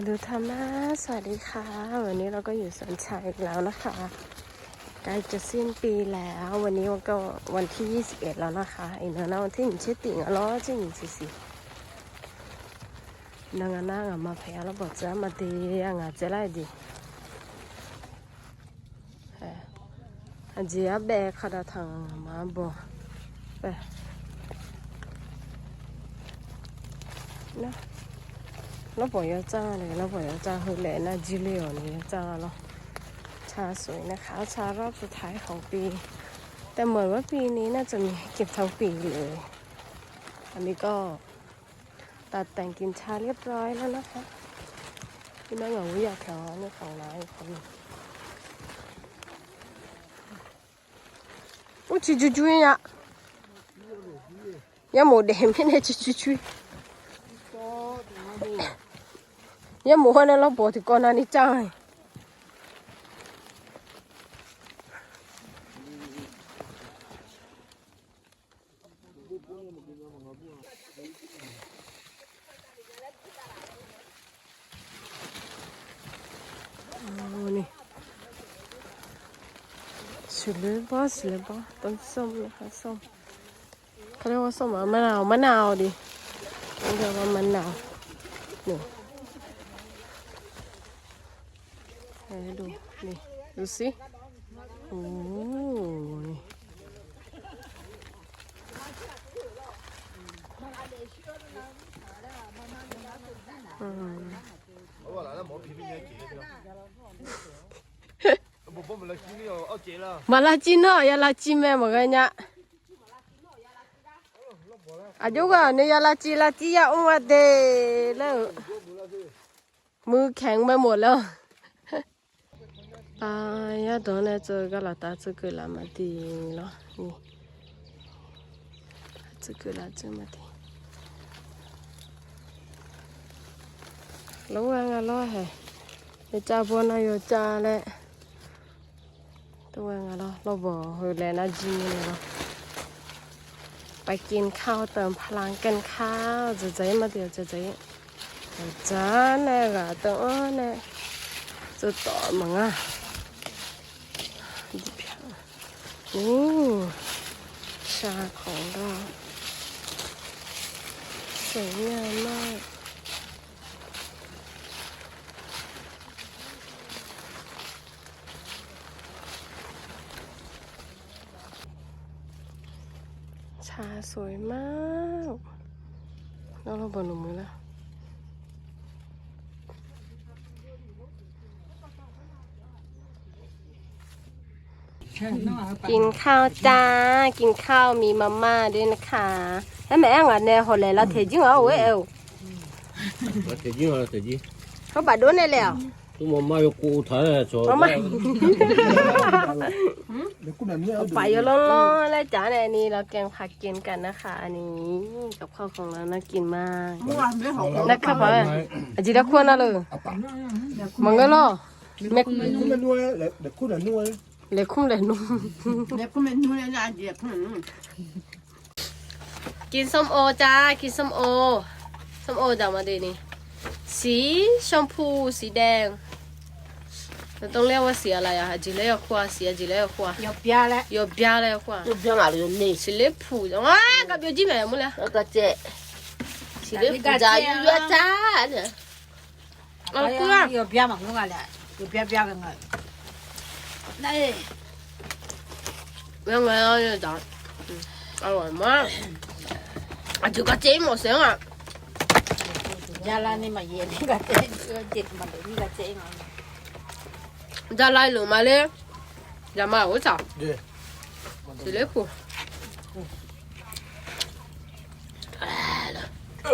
มาดูธรรมะสวัสดีค่ะ วันนี้เราก็อยู่สวนชัยอีกแล้วนะคะใกล้จะสิ้นปีแล้ว วันนี้วันก็วันที่ 21 แล้วนะคะอีกนะวันที่หนึ่งชื่อติ่งอะล้อจริงสิสินางนางมาพยาเราบอกจะมาดีอะจะไรดีเฮ้อจีอะแบกขดาทางมาบอกไปนะ เราบอก要จ้าเลยเราบอก要จ้าคือแหล่น่าจิเลียนี่จ้าเนาะชาสวยนะคะ ชารอบสุดท้ายของปี แต่เหมือนว่าปีนี้น่าจะมีเก็บทั้งปีเลย อันนี้ก็ตัดแต่งกินชาเรียบร้อยแล้วนะคะพี่น้องเหงาอยากแถวในของร้านคนหนึ่งโอ้ยจุจุจุยะยังหมดเดมไม่ได้จุจุจุย ยังหมูให้เราบอกถึงก่อนนี้จ้านี่สุดเลยบ้าสุดเลยบ้าต้นส้มนะคะส้มเขาเรียกว่าส้มมะนาวมะนาวดิเรียกว่ามะนาวนี่ าอุ้มมาเดแล้วมือแข็งไปหมดแล้ว อ่ายาตอนนี้เจอก็ละตา这个ละมาดีเนาะนี่这个ละ这么ดีระวังอ่ะล้อแห่เ ดี๋ยวจ้าบนายจ้าแหละตัวงอะเราเราบอกเฮ้ยแลนะจีนเนาะไปกินข้าวเติมพลังกันข้าวจะใจมาเดี๋ยวจะใจจ้าเนี่ยกะตัวเนี่ยจะต่อมังอะดิบ นี่ชาของเราสวยงามมาก ชาสวยมากแล้วเราบนหนูมือแล้ว กินข้าวจ้า กินข้าวมีมาม่าด้วยนะคะแล้แม่งอะเนี่ยหอเลยเราเทจิ้งเอาเว้เอวเราเทจิ้งเราเทจิ้งเขาบาดโดนเลยแล้วตัวมาม่ายกูถ่ายเลยจ้ะมาม่าไปเยอะล้นๆแล้วจ้าในนี้เราแกงผักกินกันนะคะ อันนี้กับข้าวของเราน่ากินมากนะครับพ่ออาจิตะควรอะเลยมังก็ล่อแม่คุณนัวเด็กคุณนัว เล็กคุ้มเลยนุ่มเล็กคุ้มเลยนุ่มเลยลาเดียบกินส้มโอจ้า กินส้มโอ ส้มโอเดี๋ยมาดูนี่ สีชมพู สีแดงเราต้องเรียกว่าสีอะไรอะฮะจิเลียขว่าสีจิเลียขว่ายเบียาเลยยเบียเลยขว่ายเบียอะไรนี่สีเล็บผูจังวกับยอจิ้มอะไรมั้เลยกับเจสีเล็บผูจ้าอยู่ด้วยจ้าเนี่ยเอาเพื่อนยอบยาหมักนเลยอะไรยเบียเบี้ยกันเลย Đây. Mọi người ơi, chọn. Ăn ừ, rồi má. À, chưa có chém một xíu à. Gia Lai này mà về đi cả chém, thịt mà để đi cả chém mà. Gia Lai lửa mà lên. Gia mà hỗ trợ. Chỉ lấy khổ.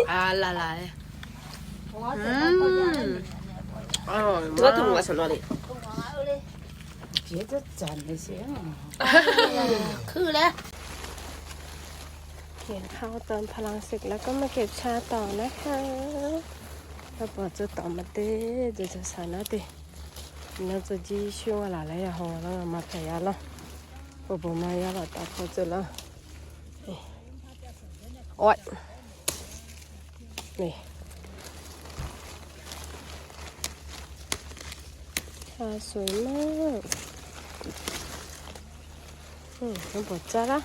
À là là. Ừ. Ôi, tôi thùng là sao nó đi. 깨졌잖 아, 지 금. คืเขียนเข้าเติมพลังศึกแล้วก็มาเก็บชาต่อนะคะถ้าปอจะต่อมาเต้เดี๋ยวจะสานะเด้น่าจะจีช่วงเวลาแล้วอย่าหอแล้วมาพยายามละปอบมายาละตาพอจะล้ยโอ๊ยนี่ชาสวยมาก 응, 이거 멋져라.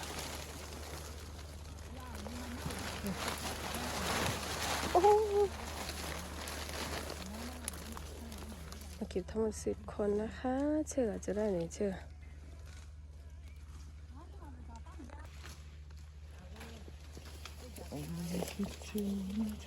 오! 여기 타마스 코나 하체 가지라네, 지 엄마 기준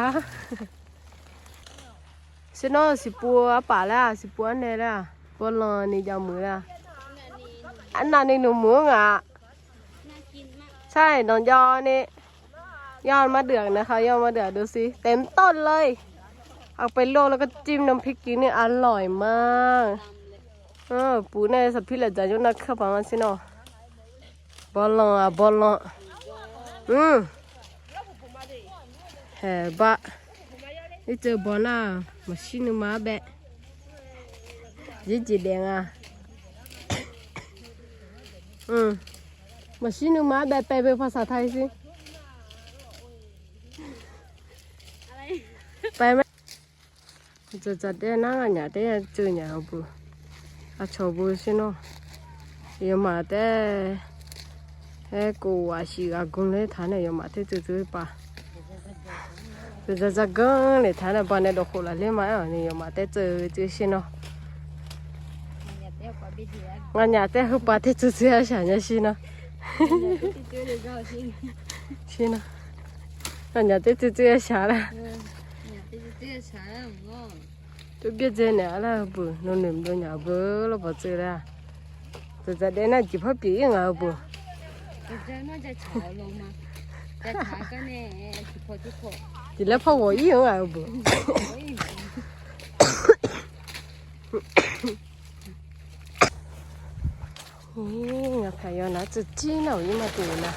าสิโนสิปัวป่าแล้วสิปัวเนี่ยแล้วปัวลอนี่จะมือแล้วอันนั้นนี่หนูมืออะใช่นอนยอนี่ยอดมะเดือกนะคะยอดมะเดือกดูสิเต็มต้นเลย เอาไปลวกแล้วก็จิ้มน้ำพริกกินนี่อร่อยมากเออปูเนี่ยสับพี่ละจ้ะยุ่งนักเข้าไปมาสิโนบอลลอนอะบอลลอนอืม hebat itu bona mesin ma be jadi deng ah hmm mesin ma be pe be ภาษาไทยสิไปไหม จะจะได้น่าเนี่ยได้เจอเนี่ยบุอาชอบบุสิเนาะยมาได้เอ้กูอาชีอากุนเลยท่านเลยยามาได้ตัวจู่ปะตัจะจะกงเลยท่านเลยบ้านเนี่ยดอกคนละเลยมาเนี่ยยมาได้เจอเจอสิเนาะงานเนี่ยแต่เขาปะแต่ตัวตัวฉันเนี่สิเนาะสิเนาะงานเนี่ยแต่ตัวตัวฉันละ 这啥我？都别在那了不，弄那么多伢不了不走了，就在在那几泡别人啊不。我在那在茶楼吗？在茶干呢，几泡几泡。你来泡我一人啊不？我一人。咦，我看要拿这鸡脑一么多呢，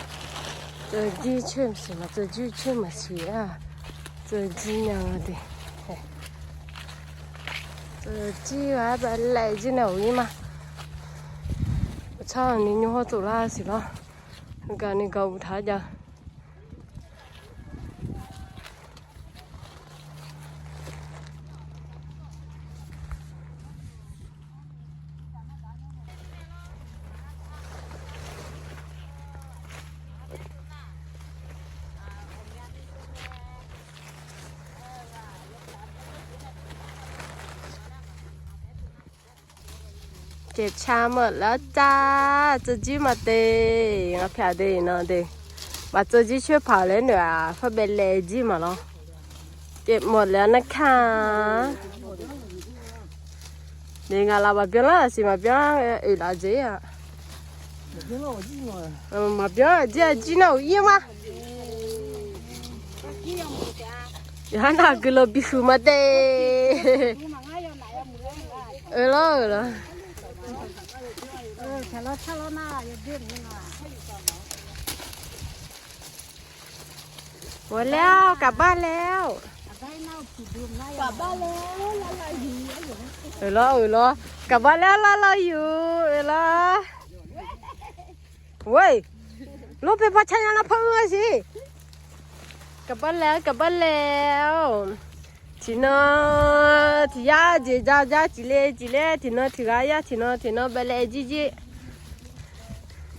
这鸡确实嘛，这鸡确嘛些啊，这鸡脑的。 지와 말라지나 오이마 차는 인용하도라 하시라 그러니까 니가 우타자 จะช้าหมดแล้วจ้าจะจี้มาเตะงั้นพี่เดนนะเดมาจะจี้ช่วยเผาเลยหน่อยเพราะเป็นเลจี้มาเนาะเก็บหมดแล้วนะคะนี่ไงเราแบบเปลี่ยนละสิมาเปลี่ยนเออละเจ๊อะมาเปลี่ยนเจ๊จีน่าอุ้ยมาฮันน่ากิโลบิฟูมาเตะเออแล้ว ออละเออถ้าเราถ้าเราหน้าอย่าดือนี่นะหมดแล้วกลับบ้านแล้วได้เน่าผิดดื่มนะกลับบ้านแล้วละลายดีเออละเออละกลับบ้านแล้วละละอยู่เออละเว้ยลูกไปพัชญาละเพื่อสิกลับบ้านแล้วกลับบ้านแล้ว 디노 디야 지자자 지레 지레 디노 드가야 디노 디노 벨레 지지.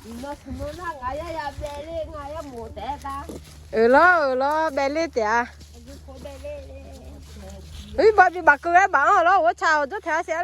디노 스노나 가야 야 벨레 가야 못해다. 으러 으러 벨레 대야. 으이 바비 바꾸에 망어? 로 워차오도 대하세요